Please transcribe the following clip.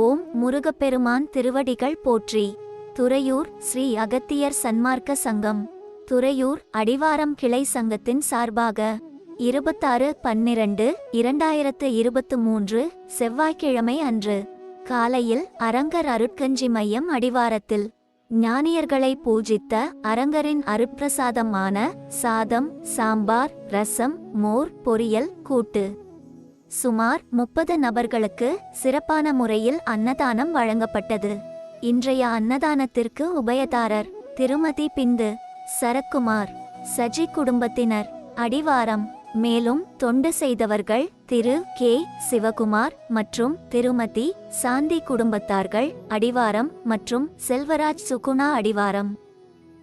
ஓம் முருகப்பெருமான் திருவடிகள் போற்றி. துறையூர் ஸ்ரீ அகத்தியர் சன்மார்க்க சங்கம். துறையூர் அடிவாரம் கிளை சங்கத்தின் சார்பாக இருபத்தாறு பன்னிரண்டு இரண்டாயிரத்து இருபத்து மூன்று செவ்வாய்க்கிழமை அன்று காலையில் அரங்கர் அருட்கஞ்சி மையம் அடிவாரத்தில் ஞானியர்களை பூஜித்த அரங்கரின் அருட்பிரசாதமான சாதம் சாம்பார் ரசம் மோர் பொரியல் கூட்டு. சுமார் முப்பது நபர்களுக்கு சிறப்பான முறையில் அன்னதானம் வழங்கப்பட்டது. இன்றைய அன்னதானத்திற்கு உபயதாரர் திருமதி பிந்து சரக்குமார் சஜி குடும்பத்தினர் அடிவாரம் மேலும் தொண்டு செய்தவர்கள் திரு கே. சிவகுமார் மற்றும் திருமதி சாந்தி குடும்பத்தார்கள் அடிவாரம் மற்றும் செல்வராஜ் சுகுணா அடிவாரம்.